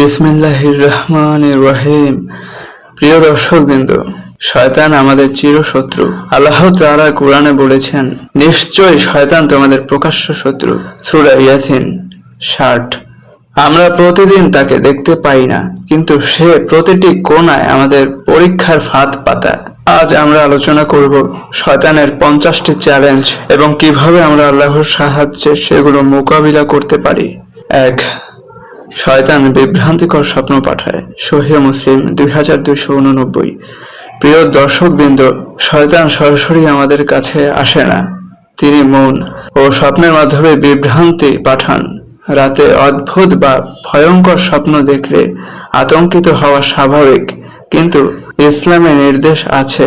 বিসমিল্লাহির রহমান রহিম প্রিয় দর্শকবৃন্দ, শয়তান আমাদের চিরশত্রু। আল্লাহ তাআলা কোরআনে বলেছেন নিশ্চয় শয়তান তোমাদের প্রকাশ্য শত্রু। সূরা ইয়াসিন ষাট। আমরা প্রতিদিন তাকে দেখতে পাই না, কিন্তু সে প্রতিটি কোণায় আমাদের পরীক্ষার ফাঁদ পাতায়। আজ আমরা আলোচনা করব শয়তানের পঞ্চাশটি চ্যালেঞ্জ এবং কীভাবে আমরা আল্লাহর সাহায্যে সেগুলো মোকাবিলা করতে পারি। এক শয়তান বিভ্রান্তিকর স্বপ্ন পাঠায়। সহিহ মুসলিম দুই হাজার দুইশো উননব্বই। প্রিয় দর্শকবৃন্দ, শয়তান সরাসরি আমাদের কাছে আসে না। তিনি মন ও স্বপ্নের মাধ্যমে বিভ্রান্তি পাঠান। রাতে অদ্ভুত বা ভয়ঙ্কর স্বপ্ন দেখলে আতঙ্কিত হওয়া স্বাভাবিক, কিন্তু ইসলামে নির্দেশ আছে,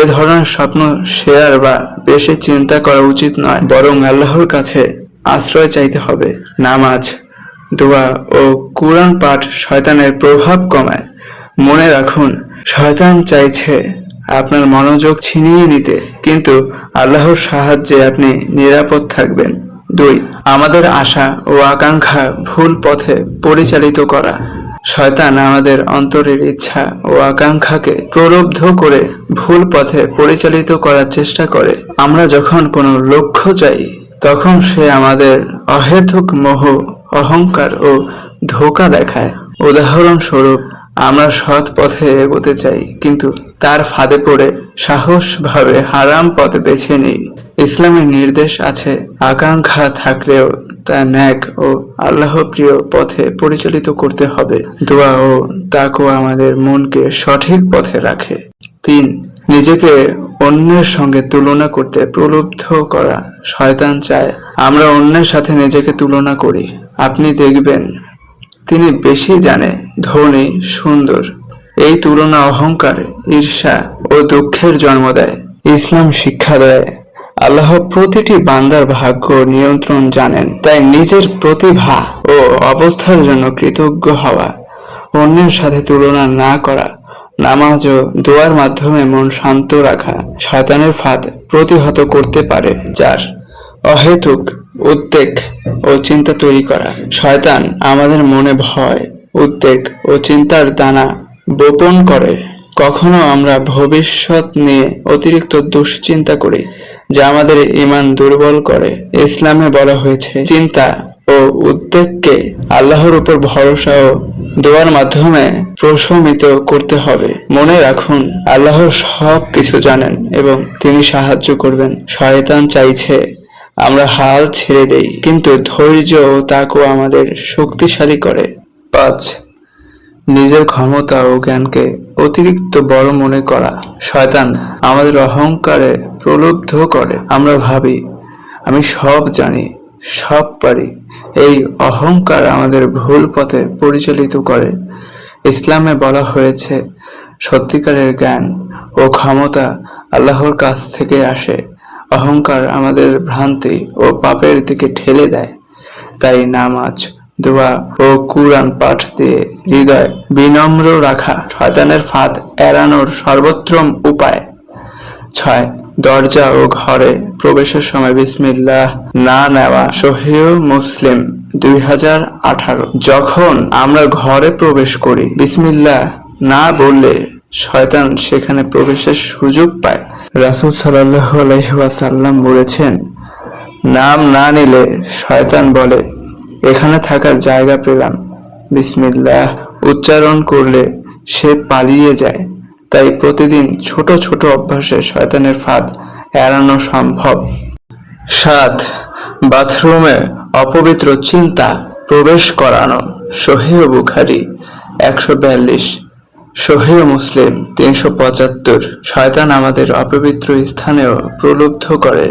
এ ধরনের স্বপ্ন শেয়ার বা বেশি চিন্তা করা উচিত নয়, বরং আল্লাহর কাছে আশ্রয় চাইতে হবে। নামাজ দোয়া ও কোরআন পাঠ শয়তানের প্রভাব কমায়। মনে রাখুন, শয়তান চাইছে আপনার মনোযোগ ছিনিয়ে নিতে, কিন্তু আল্লাহর সাহায্যে আপনি নিরাপদ থাকবেন। দুই, আমাদের আশা ও আকাঙ্ক্ষা ভুল পথে পরিচালিত করা। শয়তান আমাদের অন্তরের ইচ্ছা ও আকাঙ্ক্ষাকে প্রলুব্ধ করে ভুল পথে পরিচালিত করার চেষ্টা করে। আমরা যখন কোনো লক্ষ্য চাই তখন সে আমাদের অহেতুক মোহ, অহংকার ও ধোকা দেখায়। উদাহরণস্বরূপ, আমরা সৎ পথে এগোতে চাই, কিন্তু তার ফাঁদে পড়ে সাহসভাবে হারাম পথ বেছে নেই। ইসলামের নির্দেশ আছে, আকাঙ্ক্ষা থাকলেও তা ন্যাক ও আল্লাহ প্রিয় পথে পরিচালিত করতে হবে। দোয়া ও তাকও আমাদের মনকে সঠিক পথে রাখে। তিন, নিজেকে অন্যের সঙ্গে তুলনা করতে প্রলুব্ধ করা শয়তান চায়, আমরা অন্যের সাথে নিজেকে তুলনা করি। আপনি দেখবেন, তিনি বেশি জানে ধনী, সুন্দর। এই তুলনা অহংকার, ঈর্ষা ও দুঃখের জন্ম দেয়। ইসলাম শিক্ষা দেয়, আল্লাহ প্রতিটি বান্দার ভাগ্য নিয়ন্ত্রণ জানেন, তাই নিজের প্রতিভা ও অবস্থার জন্য কৃতজ্ঞ হওয়া, অন্যের সাথে তুলনা না করা নামাজ ও দোয়ার মাধ্যমে মন শান্ত রাখা শয়তানের ফাঁদ প্রতিহত করতে পারে, যার অহেতুক উদ্বেগ ও চিন্তা তৈরি করা। শয়তান আমাদের মনে ভয়, উদ্বেগ ও চিন্তার দানা বপন করে। কখনো আমরা ভবিষ্যৎ নিয়ে অতিরিক্ত দুশ্চিন্তা করি, যা আমাদের ইমান দুর্বল করে। ইসলামে বলা হয়েছে, চিন্তা ও উদ্বেগকে আল্লাহর উপর ভরসা ও দোয়ার মাধ্যমে প্রশমিত করতে হবে। মনে রাখুন আল্লাহ সব কিছু জানেন এবং তিনি সাহায্য করবেন। শয়তান চাইছে, আমরা হাল ছেড়ে দেই, কিন্তু ধৈর্য তাকও আমাদের শক্তিশালী করে। পাঁচ, নিজের ক্ষমতা ও জ্ঞানকে অতিরিক্ত বড় মনে করা। শয়তান আমাদের অহংকারে প্রলুব্ধ করে। আমরা ভাবি, আমি সব জানি সব পারি। এই অহংকার আমাদের ভুল পথে পরিচালিত করে। ইসলামে বলা হয়েছে, সত্যিকারের জ্ঞান ও ক্ষমতা আল্লাহর কাছ থেকে আসে। অহংকার আমাদের ভ্রান্তি ও পাপের দিকে ঠেলে দেয়। তাই নামাজ, দোয়া ও কুরআন পাঠ দিয়ে হৃদয় বিনম্র রাখা শয়তানের ফাঁদ এড়ানোর সর্বোত্তম উপায়। ছয় দরজা ও ঘরে প্রবেশের সময় বিসমিল্লাহ না নেওয়া সহিহ মুসলিম দুই হাজার আঠারো। যখন আমরা ঘরে প্রবেশ করি, বিসমিল্লাহ না বললে শয়তান সেখানে প্রবেশের সুযোগ পায়। রাসূল ওয়াসাল্লাম বলেছেন, নাম না নিলে শয়তান বলে, এখানে থাকার জায়গা পেলাম। বিসমিল্লাহ উচ্চারণ করলে সে পালিয়ে যায়। তাই প্রতিদিন ছোট ছোট অভ্যাসে শয়তানের ফাঁদ এড়ানো সম্ভব। সাত, বাথরুমে অপবিত্র চিন্তা প্রবেশ করানো। সহিহ বুখারি একশো বিয়াল্লিশ। সহিহ মুসলিম তিনশো পঁচাত্তর। শয়তান আমাদের অপবিত্র স্থানেও প্রলুব্ধ করে।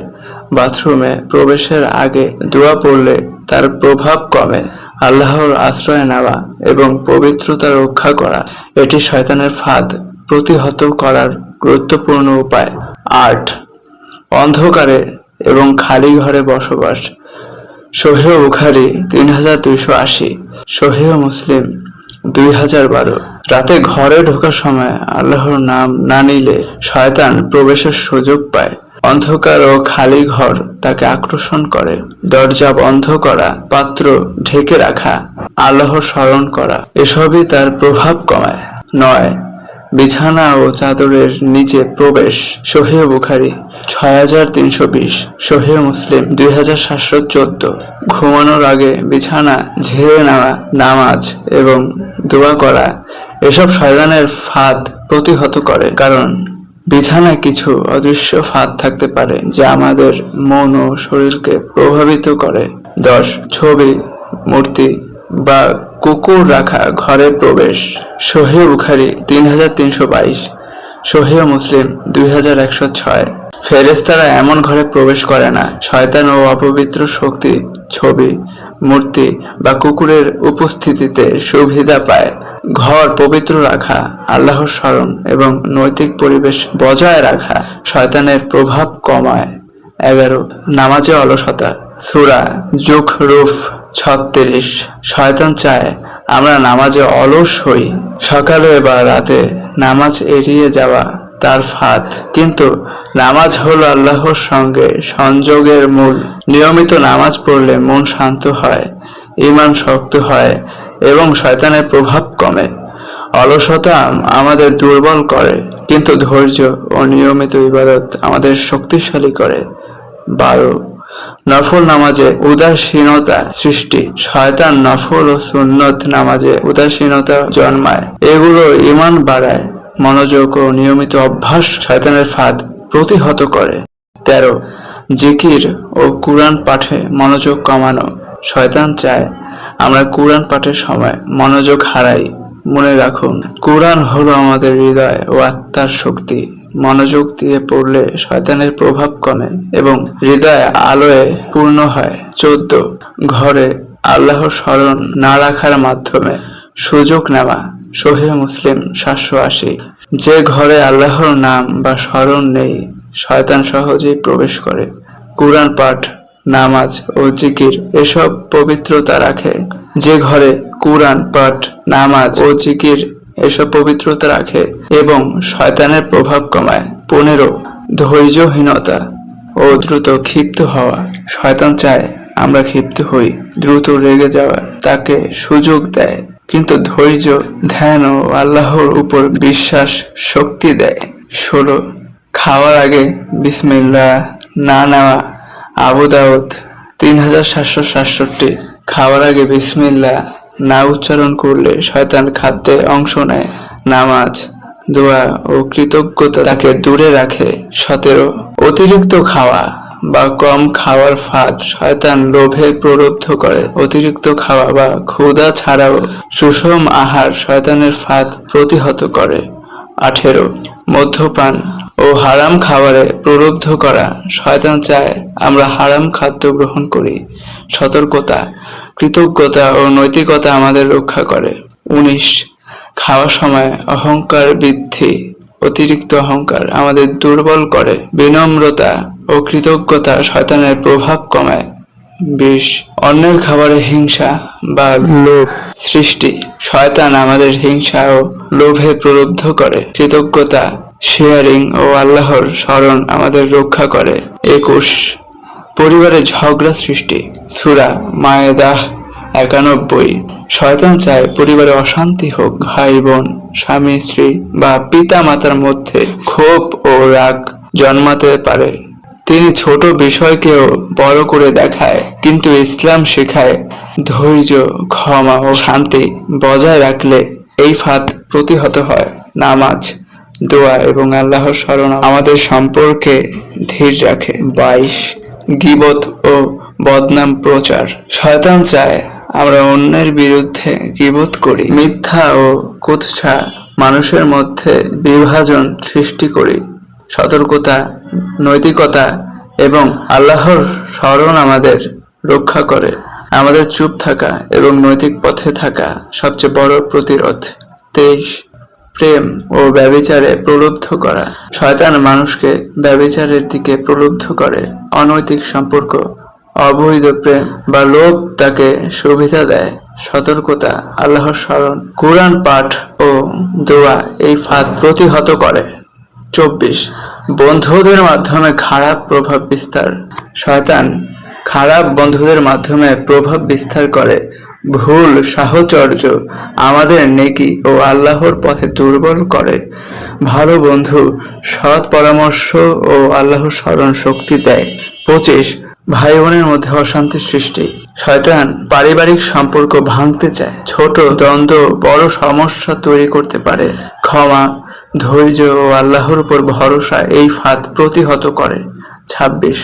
বাথরুমে প্রবেশের আগে দোয়া পড়লে তার প্রভাব কমে। আল্লাহর আশ্রয় নেওয়া এবং পবিত্রতা রক্ষা করা, এটি শয়তানের ফাঁদ। প্রতিহত করার গুরুত্বপূর্ণ উপায় আট অন্ধকারে এবং খালি ঘরে বসবাস। সহেহ বুখারি তিন হাজার দুইশো আশি সহেহ মুসলিম দুই হাজার বারো। রাতে ঘরে ঢোকার সময় আল্লাহর নাম না নিলে শয়তান প্রবেশের সুযোগ পায়। অন্ধকার ও খালি ঘর তাকে আকর্ষণ করে। দরজা বন্ধ করা, পাত্র ঢেকে রাখা, আল্লাহর স্মরণ করা, এসবই তার প্রভাব কমায়। নয় বিছানা ও চাদরের নিচে প্রবেশ। সহিহ বুখারি, ছয় হাজার তিনশো বিশ। সহিহ মুসলিম, দুই হাজার সাতশো চোদ্দ। ঘুমানোর আগে বিছানা ঝেড়ে নেওয়া, নামাজ এবং দোয়া করা, এসব শয়তানের ফাঁদ প্রতিহত করে। কারণ বিছানা কিছু অদৃশ্য ফাঁদ থাকতে পারে যা আমাদের মন ও শরীরকে প্রভাবিত করে। দশ, ছবি, মূর্তি বা কুকুর রাখা ঘরে প্রবেশ। সহিহ বুখারি তিন হাজার তিনশো বাইশ। সহিহ মুসলিম, দুই হাজার একশো ছয়। ফেরেস্তারা এমন ঘরে প্রবেশ করে না। শয়তান ও অপবিত্র শক্তি, ছবি, মূর্তি বা কুকুরের উপস্থিতিতে সুবিধা পায়। ঘর পবিত্র রাখা, আল্লাহর স্মরণ এবং নৈতিক পরিবেশ বজায় রাখা শয়তানের প্রভাব কমায়। এগারো, নামাজে অলসতা। সুরা জুখ রুফ ছত্রিশ। শয়তান চায়, আমরা নামাজে অলস হই। সকালে বা রাতে নামাজ এড়িয়ে যাওয়া তার ফাঁদ। কিন্তু নামাজ হলো আল্লাহর সঙ্গে সংযোগের মূল। নিয়মিত নামাজ পড়লে মন শান্ত হয় ইমান শক্ত হয় এবং শয়তানের প্রভাব কমে। অলসতা আমাদের দুর্বল করে, কিন্তু ধৈর্য ও নিয়মিত ইবাদত আমাদের শক্তিশালী করে। বারো। নফল নামাজে উদাসীনতা সৃষ্টি। শয়তান নফল ও সুন্নত নামাজে উদাসীনতা জন্মায়। এগুলো ইমান বাড়ায়, মনোযোগ ও নিয়মিত অভ্যাস শয়তানের ফাঁদ প্রতিহত করে। তেরো, জিকির ও কুরআন পাঠে মনোযোগ কমানো। শয়তান চায়, আমরা কুরআন পাঠের সময় মনোযোগ হারাই। মনে রাখুন, কোরআন হলো আমাদের হৃদয় ও আত্মার শক্তি। মনোযোগ দিয়ে পড়লে শয়তানের প্রভাব কমে এবং হৃদয় আলোয় পূর্ণ হয়। চোদ্দ। ঘরে আল্লাহর স্মরণ না রাখার মাধ্যমে সুযোগ নেওয়া। সহিহ মুসলিম সাতশো আশি। যে ঘরে আল্লাহর নাম বা স্মরণ নেই, শয়তান সহজেই প্রবেশ করে। কোরআন পাঠ, নামাজ ও জিকির এসব পবিত্রতা রাখে। যে ঘরে কোরআন পাঠ, নামাজ ও জিকির এসব পবিত্রতা রাখে এবং শয়তানের প্রভাব কমায়। পনেরো, ধৈর্যহীনতা ও দ্রুত ক্ষিপ্ত হওয়া। শয়তান চায় আমরা ক্ষিপ্ত হই, দ্রুত রেগে যাওয়া। তাকে সুযোগ দেয়, কিন্তু ধৈর্য, ধ্যান ও আল্লাহর উপর বিশ্বাস শক্তি দেয়। ষোলো, খাওয়ার আগে বিসমিল্লাহ, না নেওয়া। আবু দাউদ তিন হাজার সাতশো সাতষট্টি, খাওয়ার আগে বিসমিল্লাহ না উচ্চারণ করলে শয়তান খাদ্যে অংশ নেয়। নামাজ, দোয়া ও কৃতজ্ঞতা তাকে দূরে রাখে। সতেরো, অতিরিক্ত খাওয়া বা কম খাওয়ার ফাঁদ শয়তান লোভে প্রলুব্ধ করে। অতিরিক্ত খাওয়া বা ক্ষুধা ছাড়াও সুষম আহার শয়তানের ফাঁদ প্রতিহত করে। আঠেরো, মদ্যপান ও হারাম খাবারে প্রলুব্ধ করা। শয়তান চায় আমরা হারাম খাদ্য গ্রহণ করি। সতর্কতা, কৃতজ্ঞতা ও নৈতিকতা আমাদের রক্ষা করে। উনিশ। খাওয়ার সময় অহংকার বৃদ্ধি, অতিরিক্ত অহংকার আমাদের দুর্বল করে। বিনম্রতা ও কৃতজ্ঞতা শয়তানের প্রভাব কমায়। বিশ অন্যের খাবারে হিংসা বা লোভ সৃষ্টি। শয়তান আমাদের হিংসা ও লোভে প্রলুব্ধ করে। কৃতজ্ঞতা শেয়ারিং ও আল্লাহর স্মরণ আমাদের রক্ষা করে। একুশ, পরিবারে ঝগড়া সৃষ্টি। সুরা মায়েদাহ একানব্বই, শয়তান চায় পরিবারে অশান্তি হোক, ভাই বোন, স্বামী, স্ত্রী বা পিতা মাতার মধ্যে ক্ষোভ ও রাগ জন্মাতে পারে। তিনি ছোট বিষয়কেও বড় করে দেখায়, কিন্তু ইসলাম শেখায় ধৈর্য, ক্ষমা ও শান্তি বজায় রাখলে এই ফাঁদ প্রতিহত হয়। নামাজ, দোয়া এবং আল্লাহর স্মরণ আমাদের সম্পর্কে ধীর রাখে। বাইশ, গিবত ও বদনাম প্রচার। শয়তান চায় আমরা অন্যের বিরুদ্ধে গিবত করি। মিথ্যা ও কুৎসা মানুষের মধ্যে বিভাজন সৃষ্টি করি। সতর্কতা, নৈতিকতা এবং আল্লাহর স্মরণ আমাদের রক্ষা করে। আমাদের চুপ থাকা এবং নৈতিক পথে থাকা সবচেয়ে বড় প্রতিরোধ। তেইশ, প্রেম ও ব্যবিচারে প্রলুব্ধ করা। শয়তান মানুষকে ব্যবিচারের দিকে প্রলুব্ধ করে। অনৈতিক সম্পর্ক, অবৈধ প্রেম বা লোভ তাকে সুবিধা দেয়। সতর্কতা, আল্লাহর স্মরণ, কোরআন পাঠ ও দোয়া এই ফাঁদ প্রতিহত করে। চব্বিশ। বন্ধুদের মাধ্যমে খারাপ প্রভাব বিস্তার। শয়তান খারাপ বন্ধুদের মাধ্যমে প্রভাব বিস্তার করে। ভুল সাহচর্য আমাদের নেকি ও আল্লাহর পথে দুর্বল করে। ভালো বন্ধু সৎ পরামর্শ ও আল্লাহর স্মরণ শক্তি দেয়। পঁচিশ ভাই বোনের মধ্যে অশান্তি সৃষ্টি। শয়তান পারিবারিক সম্পর্ক ভাঙতে চায়। ছোট দ্বন্দ্ব বড় সমস্যা তৈরি করতে পারে। ক্ষমা, ধৈর্য ও আল্লাহর উপর ভরসা এই ফাঁদ প্রতিহত করে। ছাব্বিশ,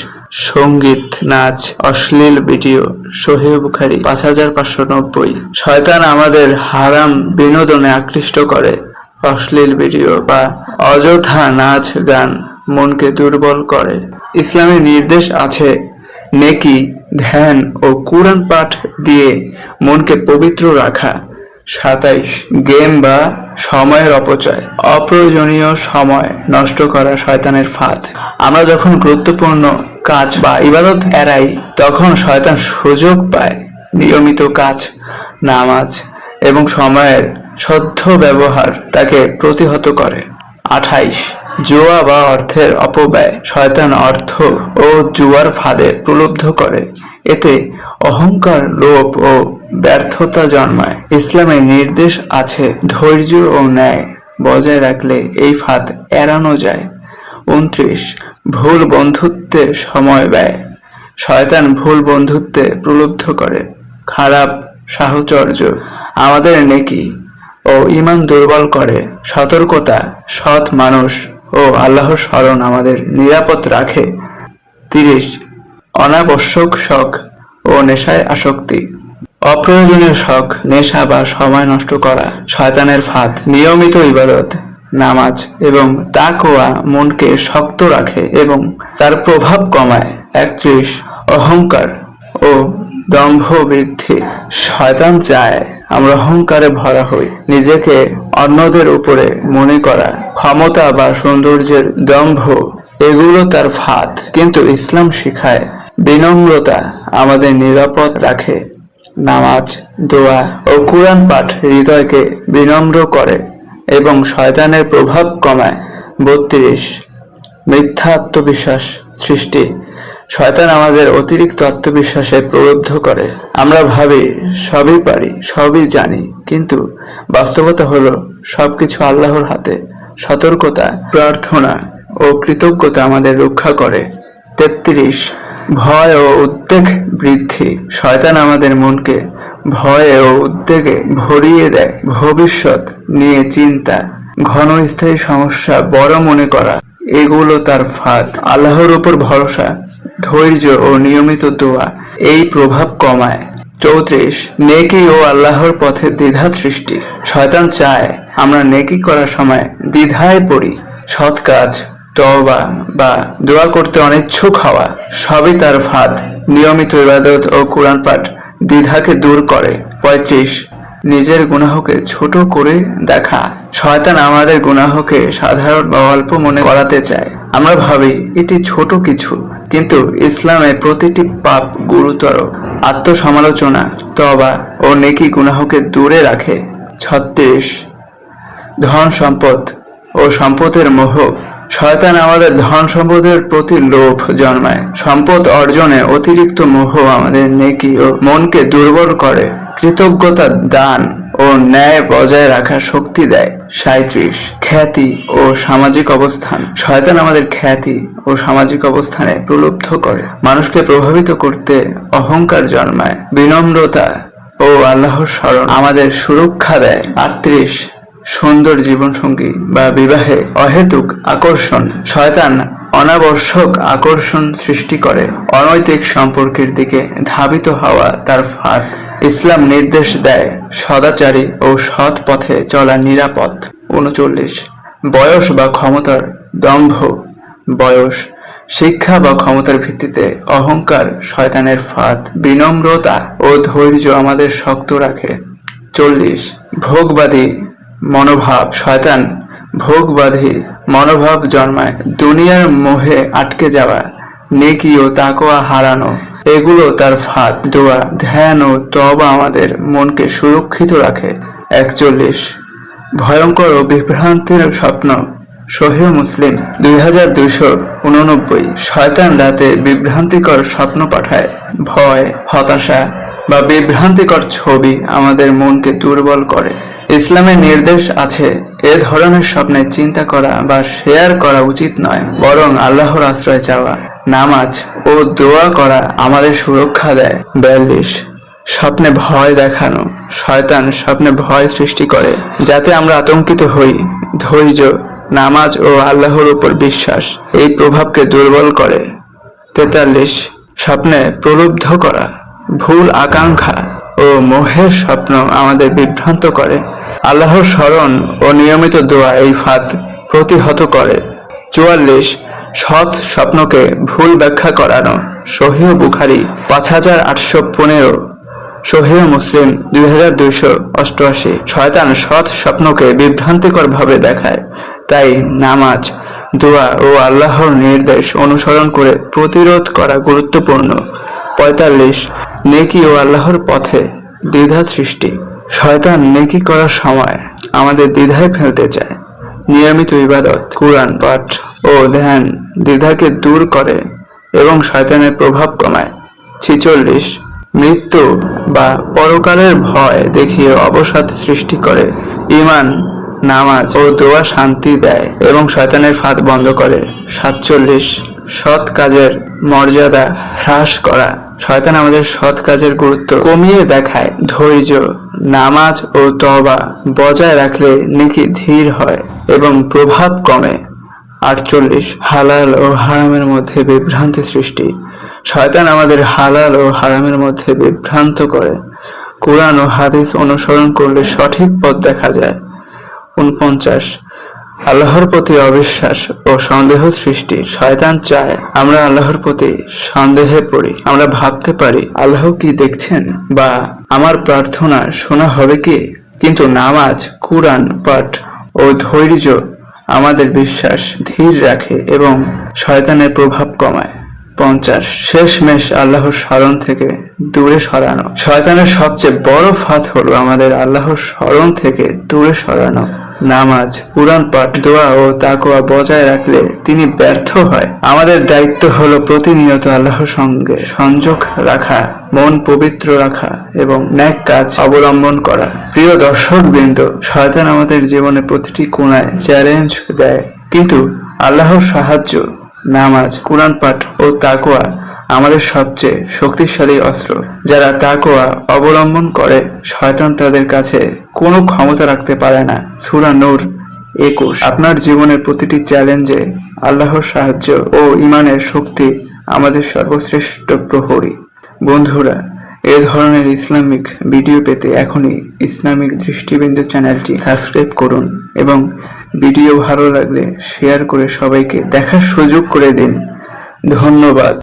সংগীত, নাচ, অশ্লীল ভিডিও, সোহেব বুখারি পাঁচ হাজার পাঁচশো নব্বই। শয়তান আমাদের হারাম বিনোদনে আকৃষ্ট করে। অশ্লীল ভিডিও বা অযথা নাচ গান মনকে দুর্বল করে। ইসলামের নির্দেশ আছে নেকি, ধ্যান ও কোরআন পাঠ দিয়ে মনকে পবিত্র রাখা। সাতাইশ, গেম বা সময়ের অপচয়। অপ্রয়োজনীয় সময় নষ্ট করা শয়তানের ফাঁদ। আমরা যখন গুরুত্বপূর্ণ কাজ বা ইবাদত এড়াই, তখন শয়তান সুযোগ পায় নিয়মিত কাজ, নামাজ এবং সময়ের সদ্য ব্যবহার তাকে প্রতিহত করে। আঠাইশ জুয়া বা অর্থের অপব্যয় শয়তান অর্থ ও জুয়ার ফাঁদে প্রলুব্ধ করে। এতে অহংকার লোভ ও ব্যর্থতা জন্মায়। ইসলামে নির্দেশ আছে ধৈর্য ও ন্যায় বজায় রাখলে এই ফাঁদ এড়ানো যায়। উনত্রিশ, ভুল বন্ধুত্বের সময় ব্যয়। শয়তান ভুল বন্ধুত্বে প্রলুব্ধ করে। খারাপ সাহচর্য আমাদের নেকি ও ইমান দুর্বল করে। সতর্কতা, সৎ মানুষ ও আল্লাহর স্মরণ আমাদের নিরাপদ রাখে। তিরিশ, অনাবশ্যক শখ ও নেশায় আসক্তি। অপ্রয়োজনীয় শখ, নেশা বা সময় নষ্ট করা, শয়তানের ফাঁদ, নিয়মিত ইবাদত, নামাজ এবং তাকওয়া মনকে শক্ত রাখে এবং তার প্রভাব কমায়। একত্রিশ, অহংকার ও দম্ভ বৃদ্ধি শয়তান চায় আমরা অহংকারে ভরা হই। নিজেকে অন্যদের উপরে মনে করা ক্ষমতা বা সৌন্দর্যের দম্ভ, এগুলো তার ফাঁদ। কিন্তু ইসলাম শিখায়, বিনম্রতা আমাদের নিরাপদ রাখে। নামাজ, দোয়া ও কোরআন পাঠ হৃদয়কে বিনম্র করে এবং শয়তানের প্রভাব কমায়। বত্রিশ, মিথ্যা আত্মবিশ্বাস সৃষ্টি। শয়তান আমাদের অতিরিক্ত আত্মবিশ্বাসে প্রলুব্ধ করে। আমরা ভাবি, সবই পারি, সবই জানি, কিন্তু বাস্তবতা হলো সবকিছু আল্লাহর হাতে। সতর্কতা, প্রার্থনা ও কৃতজ্ঞতা আমাদের রক্ষা করে। তেত্রিশ, ভয় ও উদ্বেগ বৃদ্ধি। শয়তান আমাদের মনকে ভয়ে ও উদ্বেগে ভরিয়ে দেয় ভবিষ্যৎ নিয়ে চিন্তা ঘনস্থায়ী সমস্যা বড় মনে করা। এগুলো তার ফাঁদ। আল্লাহর উপর ভরসা ধৈর্য ও নিয়মিত দোয়া, এই প্রভাব কমায়। চৌত্রিশ, নেকি ও আল্লাহর পথে দ্বিধা সৃষ্টি। শয়তান চায় আমরা নেকি করার সময় দ্বিধায় পড়ি। সৎ কাজ, তওবা বা দোয়া করতে অনিচ্ছুক হওয়া, সবই তার ফাঁদ। নিয়মিত ইবাদত ও কোরআন পাঠ দ্বিধাকে দূর করে। পঁয়ত্রিশ নিজের গুনাহকে ছোট করে দেখা। শয়তান আমাদের গুনাহকে সাধারণ বা অল্প মনে করাতে চায়। আমরা ভাবি, এটি ছোট কিছু, কিন্তু ইসলামে প্রতিটি পাপ গুরুতর। আত্মসমালোচনা তবা ও নেকি গুনাহকে দূরে রাখে। ছত্রিশ, ধন সম্পদ ও সম্পদের মোহ। শয়তান আমাদের ধন সম্পদের প্রতি লোভ জন্মায়। সম্পদ অর্জনে অতিরিক্ত মোহ আমাদের নেকি ও মনকে দুর্বল করে। কৃতজ্ঞতা দান ও ন্যায় বজায় রাখার শক্তি দেয়। সাঁত্রিশ খ্যাতি ও সামাজিক অবস্থান। শয়তান আমাদের খ্যাতি ও সামাজিক অবস্থানে প্রলুব্ধ করে। মানুষকে প্রভাবিত করতে অহংকার জন্মায়। বিনম্রতা ও আল্লাহর স্মরণ আমাদের সুরক্ষা দেয়। আটত্রিশ। সুন্দর জীবনসঙ্গী বা বিবাহে অহেতুক আকর্ষণ। শয়তান অনাবশ্যক আকর্ষণ সৃষ্টি করে। অনৈতিক সম্পর্কের দিকে ধাবিত হওয়া তার ফাঁদ। ইসলাম নির্দেশ দেয় সদাচারী ও সৎ পথে চলা নিরাপদ। উনচল্লিশ। বয়স বা ক্ষমতার দম্ভ। বয়স। শিক্ষা বা ক্ষমতার ভিত্তিতে অহংকার শয়তানের ফাঁদ, বিনম্রতা ও ধৈর্য আমাদের শক্ত রাখে। চল্লিশ। ভোগবাদী মনোভাব শয়তান ভোগবাদী মনোভাব জন্মায়, দুনিয়ার মোহে আটকে যাওয়া নেকি ও তাকোয়া হারানো, এগুলো তার ফাঁদ, দোয়া, ধ্যান ও তবা আমাদের মনকে সুরক্ষিত রাখে। একচল্লিশ, ভয়ঙ্কর ও বিভ্রান্তির স্বপ্ন, সহিহ মুসলিম, দুই হাজার দুইশো উননব্বই, শয়তান রাতে বিভ্রান্তিকর স্বপ্ন পাঠায়। ভয়, হতাশা বা বিভ্রান্তিকর ছবি আমাদের মনকে দুর্বল করে। ইসলামের নির্দেশ আছে, এ ধরনের স্বপ্নে চিন্তা করা বা শেয়ার করা উচিত নয়, বরং আল্লাহর আশ্রয় চাওয়া, নামাজ ও দোয়া করা আমাদের সুরক্ষা দেয়। বিয়াল্লিশ, স্বপ্নে ভয় দেখানো, শয়তান স্বপ্নে ভয় সৃষ্টি করে, যাতে আমরা আতঙ্কিত হই, ধৈর্য, নামাজ ও আল্লাহর উপর বিশ্বাস, এই প্রভাবকে দুর্বল করে। তেতাল্লিশ, স্বপ্নে প্রলুব্ধ করা, ভুল আকাঙ্ক্ষা ও মোহের স্বপ্ন আমাদের বিভ্রান্ত করে। আল্লাহর স্মরণ ও নিয়মিত দোয়া এই ফাঁদ প্রতিহত করে। চুয়াল্লিশ, সৎ স্বপ্নকে ভুল ব্যাখ্যা করানো। সহিহ বুখারি পাঁচ হাজার আটশো পনেরো। সহিহ মুসলিম দুই হাজার দুইশো অষ্টআশি। শয়তান সৎ স্বপ্নকে বিভ্রান্তিকর ভাবে দেখায়। তাই নামাজ, দোয়া ও আল্লাহর নির্দেশ অনুসরণ করে প্রতিরোধ করা গুরুত্বপূর্ণ। পঁয়তাল্লিশ, নেকি ও আল্লাহর পথে দ্বিধা সৃষ্টি। শয়তান নেকি করার সময় আমাদের দ্বিধায় ফেলতে চায়। নিয়মিত ইবাদত, কুরআন, পাঠ ও ধ্যান দ্বিধাকে দূর করে এবং শয়তানের প্রভাব কমায়। ছিচল্লিশ, মৃত্যু বা পরকালের ভয় দেখিয়ে অবসাদ সৃষ্টি করে। ইমান নামাজ ও দোয়া শান্তি দেয় এবং শয়তানের ফাঁদ বন্ধ করে। সাতচল্লিশ, সৎ কাজের মর্যাদা হ্রাস করা। শয়তান আমাদের সৎ কাজের গুরুত্ব কমিয়ে দেখায়। ধৈর্য, নামাজ ও তবা বজায় রাখলে নেকি ধীর হয় এবং প্রভাব কমে। আটচল্লিশ, হালাল ও হারামের মধ্যে বিভ্রান্তি সৃষ্টি। শয়তান আমাদের হালাল ও হারামের মধ্যে বিভ্রান্ত করে। কোরআন ও হাদিস অনুসরণ করলে সঠিক পথ দেখা যায়। উনপঞ্চাশ। আল্লাহর প্রতি অবিশ্বাস ও সন্দেহ সৃষ্টি। শয়তান চায় আমরা আল্লাহর প্রতি সন্দেহে পড়ি। আমরা ভাবতে পারি, আল্লাহ কি দেখছেন? বা আমার প্রার্থনা শোনা হবে কি? কিন্তু নামাজ, কুরআন, পাঠ ও ধৈর্য আমাদের বিশ্বাস ধীর রাখে এবং শয়তানের প্রভাব কমায়। পঞ্চাশ। শেষমেশ আল্লাহর স্মরণ থেকে দূরে সরানো। শয়তানের সবচেয়ে বড় ফাঁদ হলো আমাদের আল্লাহর স্মরণ থেকে দূরে সরানো। নামাজ, কুরআন পাঠ, দোয়া ও তাকওয়া বজায় রাখলে তিনি ব্যর্থ হয়। আমাদের দায়িত্ব হলো প্রতিনিয়ত আল্লাহর সঙ্গে সংযোগ রাখা, মন পবিত্র রাখা এবং ন্যাক কাজ অবলম্বন করা। প্রিয় দর্শক বৃন্দ শয়তান আমাদের জীবনে প্রতিটি কোণায় চ্যালেঞ্জ দেয়। কিন্তু আল্লাহর সাহায্য, নামাজ, কোরআন পাঠ ও তাকোয়া আমাদের সবচেয়ে শক্তিশালী অস্ত্র। যারা তাকোয়া অবলম্বন করে, শয়তান তাদের কাছে কোনো ক্ষমতা রাখতে পারে না। সুরা নূর একুশ। আপনার জীবনের প্রতিটি চ্যালেঞ্জে আল্লাহর সাহায্য ও ইমানের শক্তি আমাদের সর্বশ্রেষ্ঠ প্রহরী। বন্ধুরা, এ ধরনের ইসলামিক ভিডিও পেতে এখনই ইসলামিক দৃষ্টিবিন্দু চ্যানেলটি সাবস্ক্রাইব করুন এবং ভিডিও ভালো লাগলে শেয়ার করে সবাইকে দেখার সুযোগ করে দিন। ধন্যবাদ।